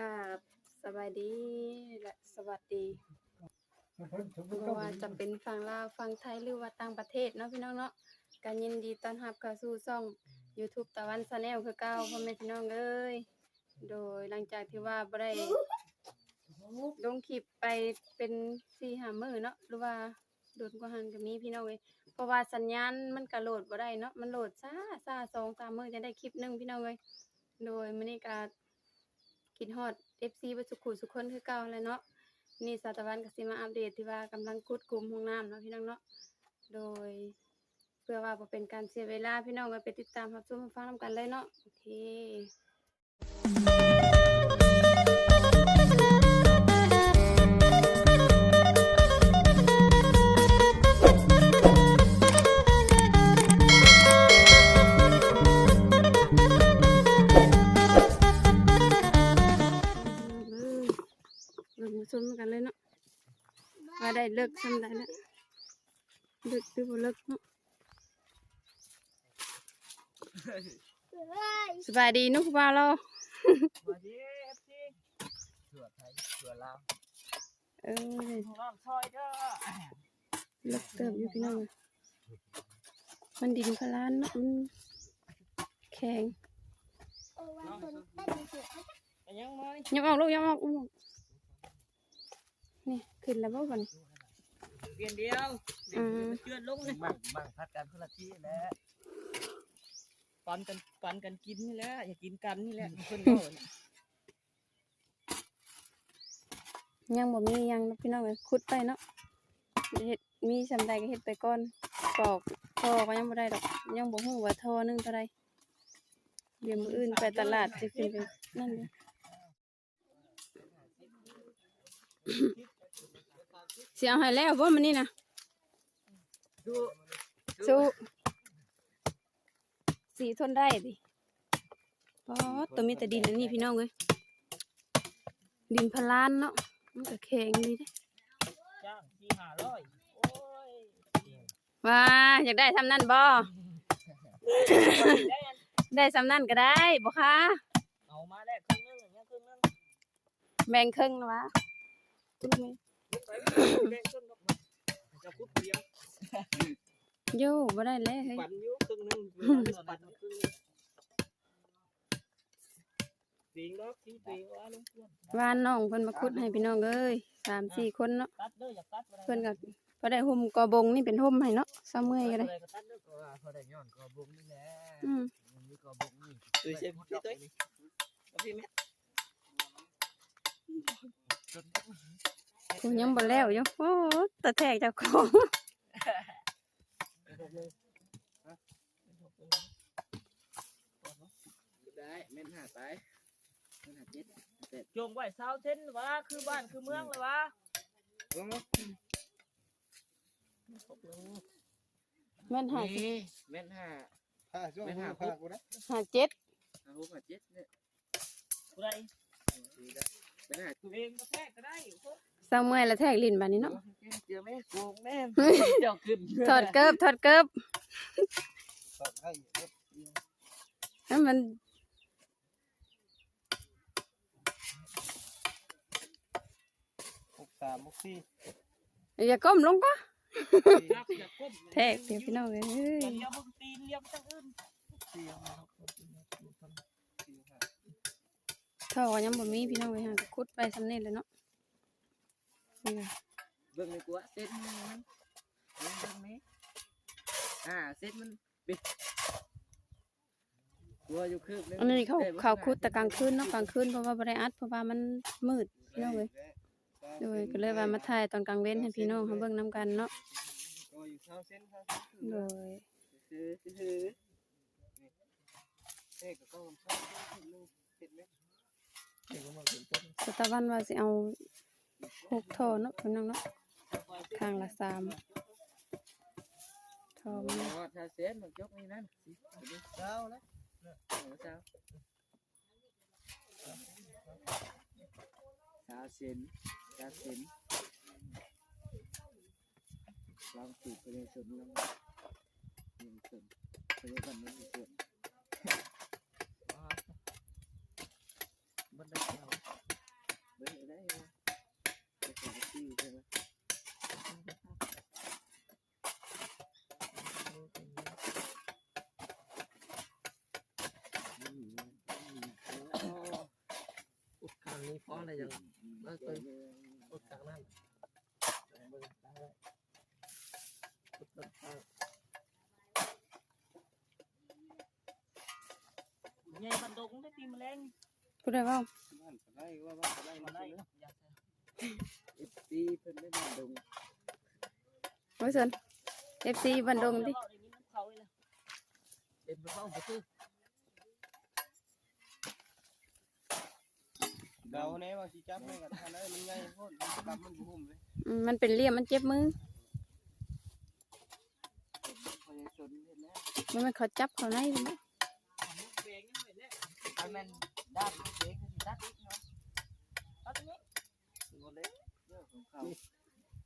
กราบสบายดีและสวัสดีบ่ว่าจะเป็นฝั่งลาวฝั่งไทยหรือว่าต่างประเทศเนาะพี่น้องเนาะการยินดีต้อนรับเข้าสู่ช่อง YouTube ตะวันชาแนลคือเก่าพ่อแม่พี่น้องเอ้ยโดยหลังจากที่ว่าบ่ได้ลงคลิปไปเป็น4-5มื้อเนาะหรือว่าโดนกว่าหันก็มีพี่น้องเอ้ยเพราะว่าสัญญาณมันก็โหลดบ่ได้เนาะมันโหลดช้าช้า2-3มื้อจะได้คลิปหนึงพี่น้องเอ้ยโดยมื้อนี้ก็ คิดฮอด FC บ่สุขุสุคนคือเก่าแล้วเนาะนี่สาตวันก็สิมาอัปเดตที่ว่ากำลังกุดกลุ่มห้องน้ำเนาะพี่น้องเนาะโดย เพื่อว่าบ่เป็นการเสียเวลาพี่น้องก็ไปติดตามรับชมรับฟังนำกันเลยเนาะโอเค มาชมกันเลยเนาะว่าได้เลิกทำได้แล้วเลิกหรือบ่เลิกเนาะสบายดีเนุกบ่าวเรามาดิเอฟซีเสือไทยเสือลาวเออน้องซอยเด้อเลิกเติบอยู่พี่น้องมันดินพลานเนาะมันแข็งอันยังมานี่ยกออกลูกยกออกยกออก นี่ขึ้นแล้วบ่ก่อนเปลี่ยนเดียวเดี๋ยวมันเจือนลงเลยมั่งมั่งพัดกันคนละที่แหละปันกันปันกันกินนี่แหละอย่ากินกันนี่แหละเพิ่นบอกน่ะยังบ่มีหยังเนาะพี่น้องเอ้ยขุดไปเนาะเฮ็ดมีสำใดก็เฮ็ดไปก่อนปอกท่อก็ยังบ่ได้ดอก ยังบ่ฮู้ว่าท่อหนึงเท่าใดเดี๋ยวมื้ออื่นไปตลาดสิขึ้นไปนั่นเล ยสิเอาให้แล้วบ่มื้อนี้น่ะดูสู้สีทนได้ดิอ๋อตัวมีแต่ดินอันนี้พี่น้องเอ้ยดินพะลานเนาะมันก็แข็งดีเด้จ้างสี่ห้าร้อยโอ้ยว่าอยากได้ทำนั่นบ่ได้อันได้สำนั่นก็ได้บ่คะเอามาแลกครึ่งนึงอันยังครึ่งนึงแบ่งครึ่งนะวะไป แบ่งครึ่งดอกมาจะพุดเดียวโย่บ่ได้แล้วเฮ้ยปันอยู่ครึ่งนึงปันครึ่งนึงตีงดอกที่ตีว่าลงพวนวานน้องเพิ่นมาขุดให้พี่น้องเอ้ยสามสี่คนเนาะตัดเด้ออย่าตัดบ่ได้เพิ่นก็บ่ได้ห่มกอบงนี่เป็นห่มให้เนาะซะเมื่อยก็ได้ตัดเด้อก็ว่าเขาได้ย้อนกอบงนี่แหละอืมมีกอบงนี่ตุ้ยเชฟพี่ตุ้ยพี่แม่ กูยังบ่แล้วอยู่โอ้ตะแทกเจ้าของได้แม่นหาไปแม่นหาเจ็ดเจ็ดจงไว้เสาเส้นวะคือบ้านคือเมืองเลยวะแม่นหานี่แม่นหาผ้าช่วงไม่หูหาผ้ากูนะหาเจ็ดหาหกหาเจ็ดเนี่ยกูได้แม่นหาตัวเองก็แทกก็ได้ซะ เมื่อยแล้วแทกลิ้นบัดนี้เนาะเจอแม่โกงแม่เจ้าขึ้นถอดเกิบถอดเกิบตัดให้ให้มันหกสามหกสี่อย่าก้มลงก็จับอย่าก้มแทกเดี๋ยวพี่น้องเอ้ยอย่าเลี้ยวมึงตีนเลี้ยวไปทางอื่นสี่ห้าหกเจ็ดแปดเก้าสิบสี่ห้าท่อก็ยังบ่มีพี่น้องเอ้ยหาก็ขุดไปสำเร็จแล้วเนาะ นี่ไงเบิ่งในกัวเส้นมันเบิ่งเบิ่งนี้อ่าเส้นมันปิดกัวอยู่คืบนึงอันนี้เขาเขาขุดแต่กลางคืนเนาะกลางคืนเพราะว่าบ่ได้อัดเพราะว่ามันมืดพี่น้องเอ้ยโดยก็เลยว่ามาถ่ายตอนกลางเว้นให้พี่น้องเขาเบิ่งนํกันเนาะก็อยู่เท้าเส้นเท้าเส้นโดยคือคือเอ๊ะก็ต้องเท้าเส้นนึงเสร็จไหมสตะวันว่าสิเอา หกท่อเนาะพี่น้องเนาะข้างละสามท่อมันว่าถ้าเส้นมันยกนี่นั่นสิเท้าแล้วโอ้เจ้าสาวเส้นสาวเส้นลองสูบไปเลยสุดลองยิงสุดไปเลยกันไม่สุดบันไดเจ้า ไรอย่างแล้วตัวอุดกลางน้ำเบิ่งได้อุดต้นทางใหญ่บันดงได้ปีแมลงพูดได้เปล่าบ้านไร่ว่าบ้านไร่มามาได้ได้อยากจะปีเพิ่นได้บ้านดงโอ้ยสน FC บันดงดิเอาได้ยินน้าเลยนะเด็ดมา เข้าไปซื้อเดาแน่ว่าสิจับให้กันทันได้มันใหญ่โพดมันจับมันบ่หุ่มเลยอืมมันเป็นเหลี่ยมมันเจ็บมือพอยังสนเฮ็ดแล้วมันมันเขาจับเขาในมันนะแบงยังไม่แล้วอันนั้นด้านเองคือด้านอีกเนาะตัดนี้บ่เลยเรื่องของเขา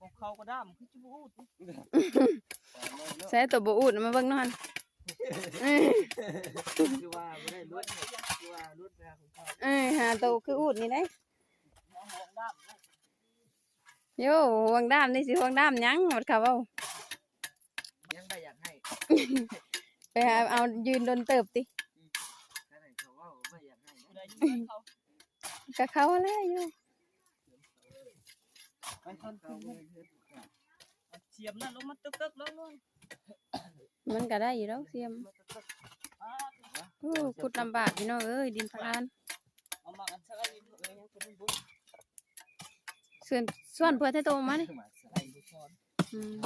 ของเขาก็ด้ามคือจะพูดตามเลยเนาะใส่ตัวบ่อูดมาเบิ่งหนอนเอ้ยคือว่าไม่ได้ลุ้นคือว่าลุ้นไปของ เขาเอ้ยหาตัวคืออูดนี่ได้มองมองด้ามเลยโย่ห่วงด้ามนี่สิห่วงด้ามหยังหมดเขาเว้ายังไม่อยากให้ไปหาเอายืนโดนเติบติถ้าไหนเขาว่าไม่อยากให้ผู้ใดอยู่กับเขาก็เขาอะไรอยู่มันคนเขาบ่ได้เฮ็ดเอาเสียมนั่นลงมาตึกตึกๆลงนู่นมันก็ได้อยู่แล้วเสียมอ่าโอ้ขุดลำบากพี่น้องเอ้ยดินพะลาน เอามากันสักอันหนึ่งเออยังเป็นบุญ ส่วนส่วนเพื่อให้โตมานี่มาใส่บุฟอนอืม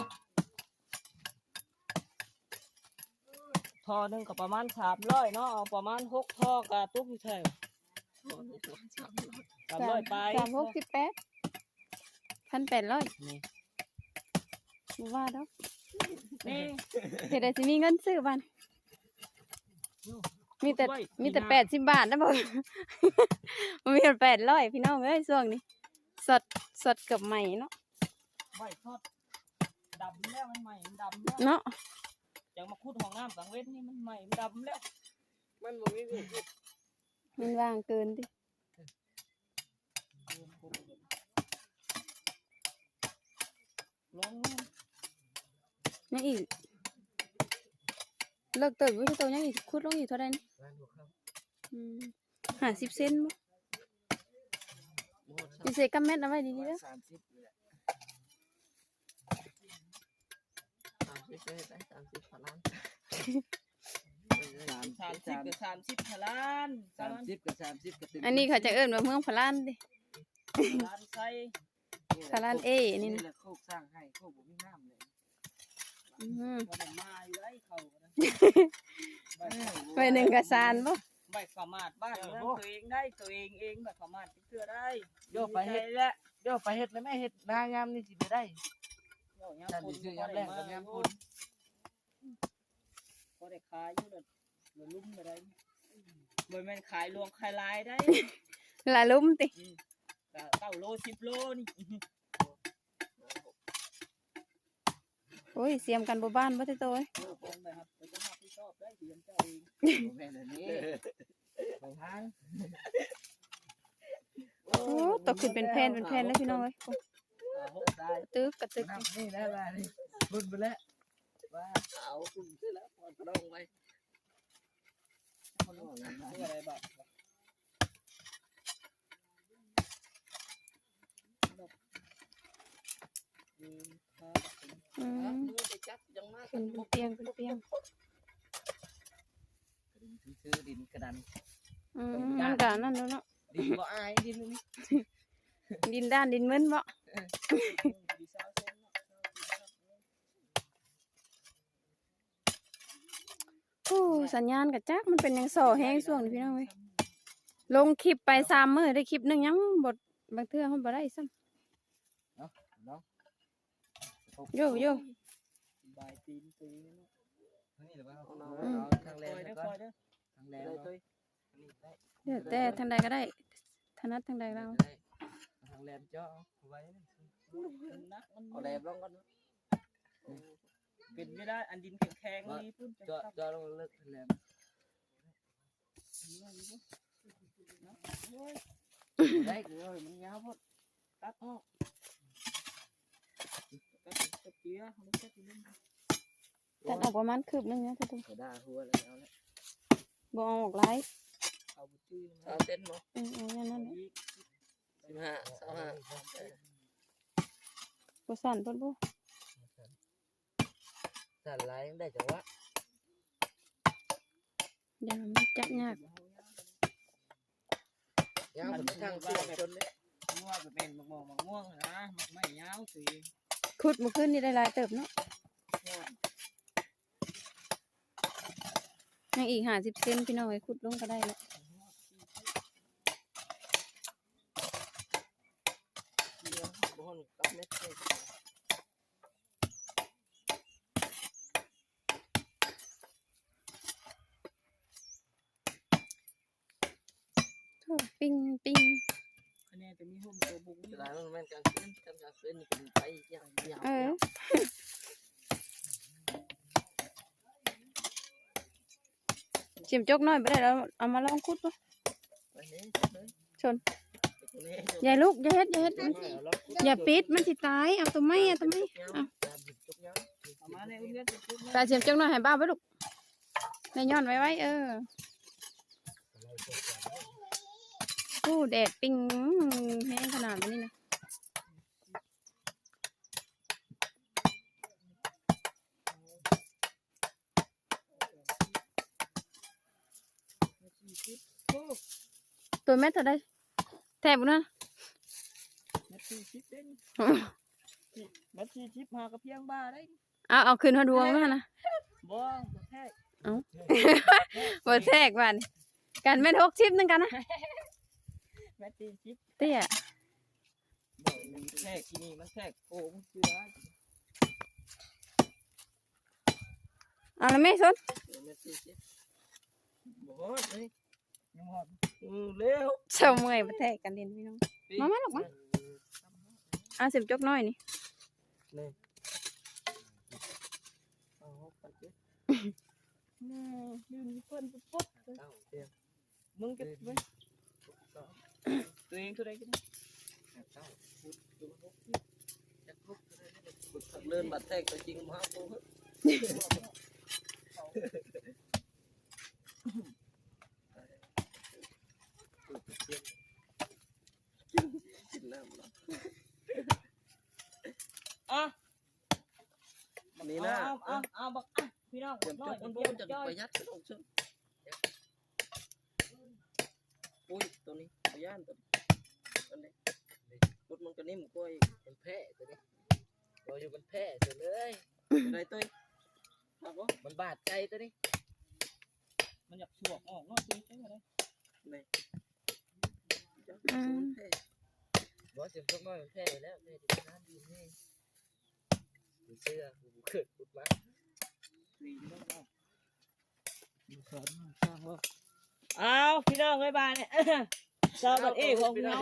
ทอหนึ่งก็ประมาณสามร้อยเนาะเอาประมาณหกทอกับตุ๊กอยู่แถวสามร้อยไปสามหกสิบแปดพันแปดร้อยนี่บ่ว่าดอกนี่เฮ็ดได้สิมีเงินซื้อบ้านมีแต่มีแต่แปดสิบบาทนะบ่มันมีแต่แปดร้อยพี่น้องเอ้ยช่วงนี้ สดสดเกือบใหม่เนาะใบทอดดำแล้วมันใหม่มันดำแล้วเนาะจังมาคุดห้องน้ำสังเวชนี่มันใหม่มันดำแล้ว มันบ่มีเงินมันว่างเกินติลงนู่นยังอีกเลิกเติบอยู่ที่โตยังอีกขุดลงอีกเท่าใดนี่ร้านหัวเขาอืมห้าสิบเซนบ่โม ดสิเสกกับแม่นเอาไว้ดีๆเด้อสามสิบเลยสามสิบเลยได้สามสิบพลังสามสิบกับสามสิบพลานสามสิบกับสามสิบกับตึงอันนี้เขาจะเอิ้นว่าเมืองพะลานติพลานไส้พะลานเอนี่นี่นะแหละโคกสร้างให้โคกบ่มีน้ำเลยอืมก็ได้มาอยู่ได้เขาก็ได้ใบไปหนึ่งกระสานบ่ ใบขาวมาดบ้านเมืองตัวเองได้ตัวเองเองใบขาวมาดเชื่อได้โยกไปเฮ็ดดีใจแล้วโยกไปเฮ็ดแล้วแม่เฮ็ดนายามนี่สิบ่ได้เดี๋ยวยามท่านคนสิซื้อยามแรกกับยามพุ่นก็ได้ขายอยู่เด้อเดี๋ยวลุ่มอะไรบ่แม่นขายรวงขายลายได้ละลุ่มติก็เก้าโลสิบโลนี่โอ้ยเสียมกันบ่บ้านบ่ได้โตเอ้ย เออเป็นแบบไปจะรับผิดชอบได้เดือนเจ้าเองบ่แม่นอันนี้ไปทางโอ้ตกขึ้นเป็นแผ่นเป็นแผ่นแล้วพี่น้องเอ้ยอ่าหกได้ตึกกระตึกนับนี่ได้ว่านี่บุญไปแล้วว่าเอาคุณซื้อแล้วพอตรงไปคนรู้ชื่ออะไรบ้างยืนขาอืมมือไปจับยังมาขึ้นเป็นเตียงเป็นเตียง ซื้อดินกระดันอืมมันก็นั่นเนาะดินบ่อายดินนี่ดินด้านดินมึนบ่ดีสาวเส้นเนาะโอ้สัญญาณกะจักมันเป็นหยังส่อแฮงช่วงนี้พี่น้องเอ้ยลงคลิปไปสามมื้อได้คลิปหนึงยังบ่บางเทื่อเฮาบ่ได้ซ้ำ เนาะโยโย่ บายตีนตีนเนาะนี่หรือว่าเอาทางแรคงอยเด้อก่ คออนยเด้อทางแรงเลยนี่ได้แล้วแต่ทางใดก็ได้ถนัดทางใดเราทางแรงเจาะไว้มันนักมันเอาแรงลงก่อนเป็นไม่ได้อันดินแข็งๆนี่พุ่นจะเจาะครับเจาะลงเลิกแรงได้เลยมันยาวพอดตัดออกตัดตะเกียบมันจะเป็นตัดออกประมาณคืบหนึงนะทุกคนกระดาหัวแล้วเอาแล้ว บ่เอาออกหลายเอาบุตรีเอาเต้นบ่อืมเอาอย่างนั้นแหละอีกห้าสองห้าบ่สั่นเพิ่นบ่สั่นหลายยังได้จังหวะอย่ามันจักยากยาวเป็นทางส่วนชนเลยม่วงก็เป็นมะม่วงมะม่วงนะมันไม่ยาวสิขุดเมื่อคืนนี่ได้หลายเติบเนาะ ยังอีก50เซนพี่น้องไว้ขุดลงก็ได้แล้วเดี๋ยวบ่ฮอนกับเม็ดเลยโถ่ปิ้งปิ้งคะแนนจะมีหุ่มตัวบุ้งเวลามันแม่นกลางคืนกลางคืนนี่เป็นไปอย่างยาว เออเสียมจกน้อยบ่ได้แล้วเอามาลองขุดปนี่เลยชนไปนี่อย่าลุกอย่าเฮ็ดอย่าเฮ็ดอาล็อย่าปิดมันสิตายเอาตัวไม้เอาตัวไม้เอาตามหยิบจุกยังเอามาในอุ้งเสียมจกน้อยให้บ้าไว้ลูกในย้อนไว้ไว้เออโอ้แดดปิ้งแห้งขนาดนี้นะ ตัวแม่เท่าไดแทบบ่นะเม็ดสี่ชิปเด้นเม็ดสี่ชิปหากระเพียงบ้าได้เอาเอาคืนหัวดวงนะนะบ่บ่แท้บ่แทกว่านี่กันแม่นหกชิปนึงกันนะเม็ดสี่ชิปเตี้ยบ่มันแท้ที่นี่มันแท้โอ้มันคืออะไรเอาละแม่สนเม็ดสี่สิบบ่ฮอดเลย ยังหอดอือเร็วเช้าเมื่อยบ่แทกกันเด่นพี่น้องมามาลูกมาเอาเสียมจกน้อยนี่นี่เอาไปเจ็ดแม่ยืนเพิ่นปุ๊บปุ๊บเก้าเตียงมึงเก็บไว้สองตัวเองเท่าไรกันเก้าพุดดูหกจะครบเลยฝึกขับเลื่อนบัดแทกตัวจริงมาปูเฮ้ย กินน้ำแล้วอะนี่นะเอาเอาเอาบักอะพี่น้องเดี๋ยวน้จอยกมันเดีบ่ยวมันจะจ้อยประหยัดลงซึ่งอุ้ยตัวนี้พยานตัวนี้อันนี้รถมันก็นิ่มกว่าอีกมันแพ้ตัวนี้ตัวอยู่มันแพ้ตัวเลยอะไรตัวนี้ครับวะมันบาดใจตัวนี้มันอยากสวกออกเนาะตัวนี้อะไรนี่ อืมบ่เสียงสักน้อยแพ้แล้วแม่จะทานดีแม่เสื้อกูเกิดกูมาสองเอาดูสอนมาสร้างว่าเอาพี่น้องบ๊ายบายเนี่ยสวัสดีของพี่น้อง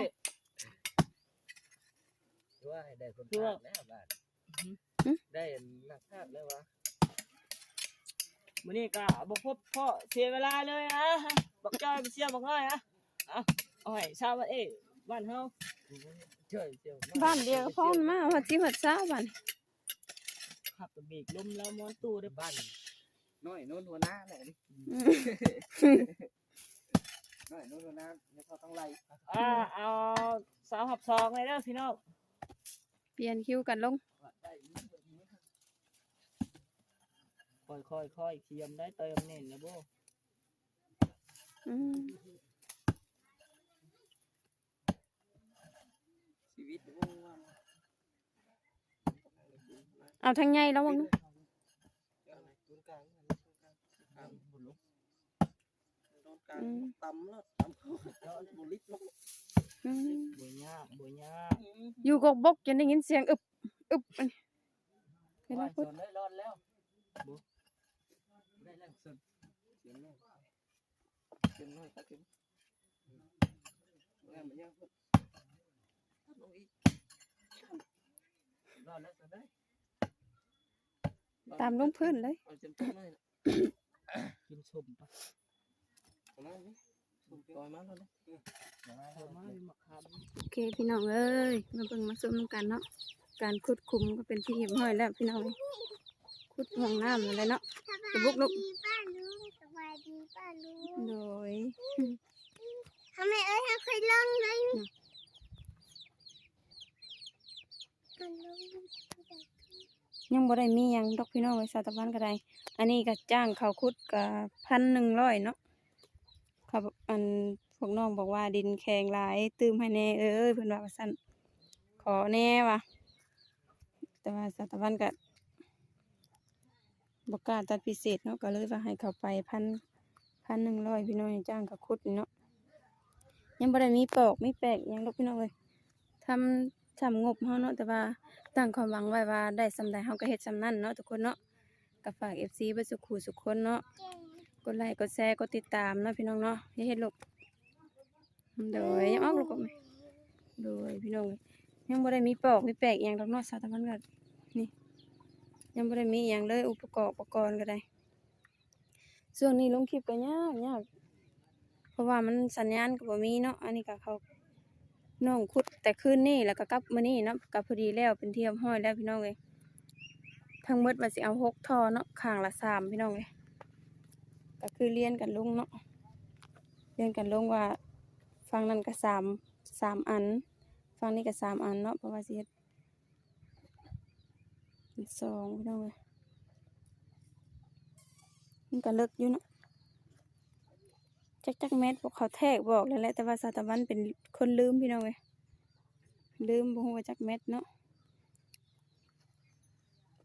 ว่าให้ได้คนภาคแล้วบ้าดได้นักภาคแล้ววะมื้อนี้ก็บ่พบพ่อเสียเวลาเลยนะบักจ้อยไปเสียบักน้อยนะเอา เอาให้ชาวบ้านเอ้บ้านเฮาช่วยเจียวบ้านเดียวก็พอมันมาหัดสิหัดเช้าบ้านขับกระเบรกลมแล้วมอนตู้ได้บ้านน้อยโน้นหัวหน้าแหละนี่อืมน้อยโน้นหัวหน้าเนี่ยเขาต้องไล่อ่าเอาสาวหับซองเลยเด้อพี่น้องเปลี่ยนคิวกันลงค่อยค่อยค่อยๆเทียมได้เติมเน่นนะโบอืม เอาทางใหญ่แล้วมึง ตรงกลางตรงกลางตามบุลุตรงกลางต่ำแล้วต่ำเขาบุลิตลง อืม บ่ยากบ่ยาก อยู่กกบกจนได้ยินเสียงอึบอึบอันนี้เวลา ว่า พูด สนได้รอดแล้วได้แล้วสน เ เรอดแล้วสนได้ตามลงพื้นเลย เอาเต็มตัวเลยกินสมปะประมาณนี้ผมปล่อยมาแล้วนะเอามาเป็นมะขามโอเคพี่น้องเอ้ยมาเบิ่งมาส้มกันเนาะการขุดคุมก็เป็นที่เรียบร้อยแล้วพี่น้องขุดห้องน้ำอะไรเนาะกระบุกนุกป้าลุงสวัสดีป้าลุงโดยทำไมเอ้ยทำเคยลองเลย พันลง ยังบ่ได้มีหยังดอกพี่น้องเลยสาตะวันก็ได้ อันนี้ก็จ้างเขาคุดก็พันหนึ่งร้อยเนาะเขาบอันพวกน้องบอกว่าดินแข็งหลาย ตืมให้แน่เอ้ยเพิ่นว่าว่าซั่นขอแน่ว่ะแต่ว่าสาตะวันก็บ่กล้าตัดพิเศษเนาะก็เลยว่าให้เขาไปพันพันหนึ่งร้อยพี่น้องจ้างเขาคุดเนาะยังบ่ได้มีปอกมีแปลกยังดอกพี่น้องเลยทำ ทำงบเฮาเนาะแต่ว่าตั้งความหวังไว้ว่าได้สำใดเฮาก็เฮ็ดสำนั้นเนาะทุกคนเนาะก็ฝาก FC บ่สุขูสุขคนเนาะกดไลค์กดแชร์กดติดตามเนาะพี่น้องเนาะอย่าเฮ็ดลูกโดยยังออกลูกก็ไม่โดยพี่น้องยังบ่ได้มีปอกมีแปลกอหยังดอกเนาะสาวตะวันก็นี่ยังบ่ได้มีอหยังเลยอุปกรณ์อุปกรณ์ก็ได้ช่วงนี้ลงคลิปก็ยากยากเพราะว่ามันสัญญาณก็บ่มีเนาะอันนี้ก็เขา น้องขุดแต่คืนนี้แล้วก็กลับมานี่นะกับพอดีแล้วเป็นเทียมห้อยแล้วพี่น้องเลยทั้งหมดว่าสิเอาหกทอเนาะข้างละสามพี่น้องเลยก็คือเรียนกันลุงเนาะเรียนกันลุงว่าฟังนั้นก็สามสามอัน ฟังนี้ก็สามอันเนาะเพราะว่าสิเฮ็ดเป็นสองพี่น้องเลยมันก็เลิกอยู่เนาะ จักจักแมทพวกเขาแทกบอกเลยแหละแต่ว่าซาตะวันเป็นคนลืมพี่น้องเลยลืมบ่ฮู้ว่าจักแมทเนาะ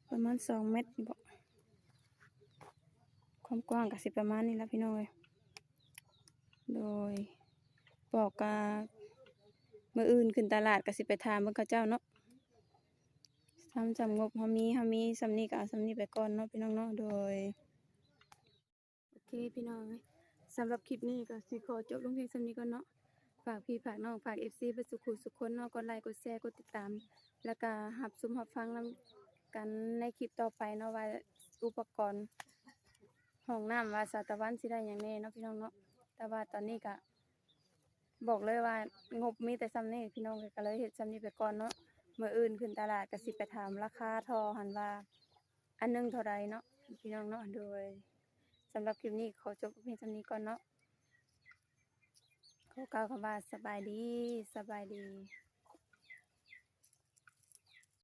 ประมาณสองเมตรนี่บอกความกว้างก็สิประมาณนี้ละพี่น้องเลยโดยบอกกาเมื่ออื่นขึ้นตลาดก็สิไปถามเบิ่งเขาเจ้าเนาะทำจำงบเฮามีเฮามีสำนีก็เอาสำนีไปก่อนเนาะพี่น้องเนาะโดยโอเคพี่น้องเอ้ย สำหรับคลิปนี้ก็สิขอจบลงเพียงสำนี้ก่อนเนาะฝากพี่ฝากน้องฝาก FC ไปสุขุสุขคนเนาะกดไลค์กดแชร์กดติดตาม แล้วก็หับซุมหับฟังนำกันในคลิปต่อไปเนาะว่าอุปกรณ์ห้องน้ำว่าสาตะวันสิได้อย่างแน่เนาะพี่น้องเนาะแต่ว่าตอนนี้ก็บอกเลยว่างบมีแต่ซ้ำนี่พี่น้องก็เลยเฮ็ดซ้ำนี้ไปก่อนเนาะเมื่ออื่นขึ้นตลาดก็สิไปถามราคาทอหันว่า อันหนึงเท่าใดเนาะพี่น้องเนาะโดย สำหรับคลิปนี้ขอจบเพียงเท่านี้ก่อนเนาะขอกล่าวคำว่าสบายดีสบายดี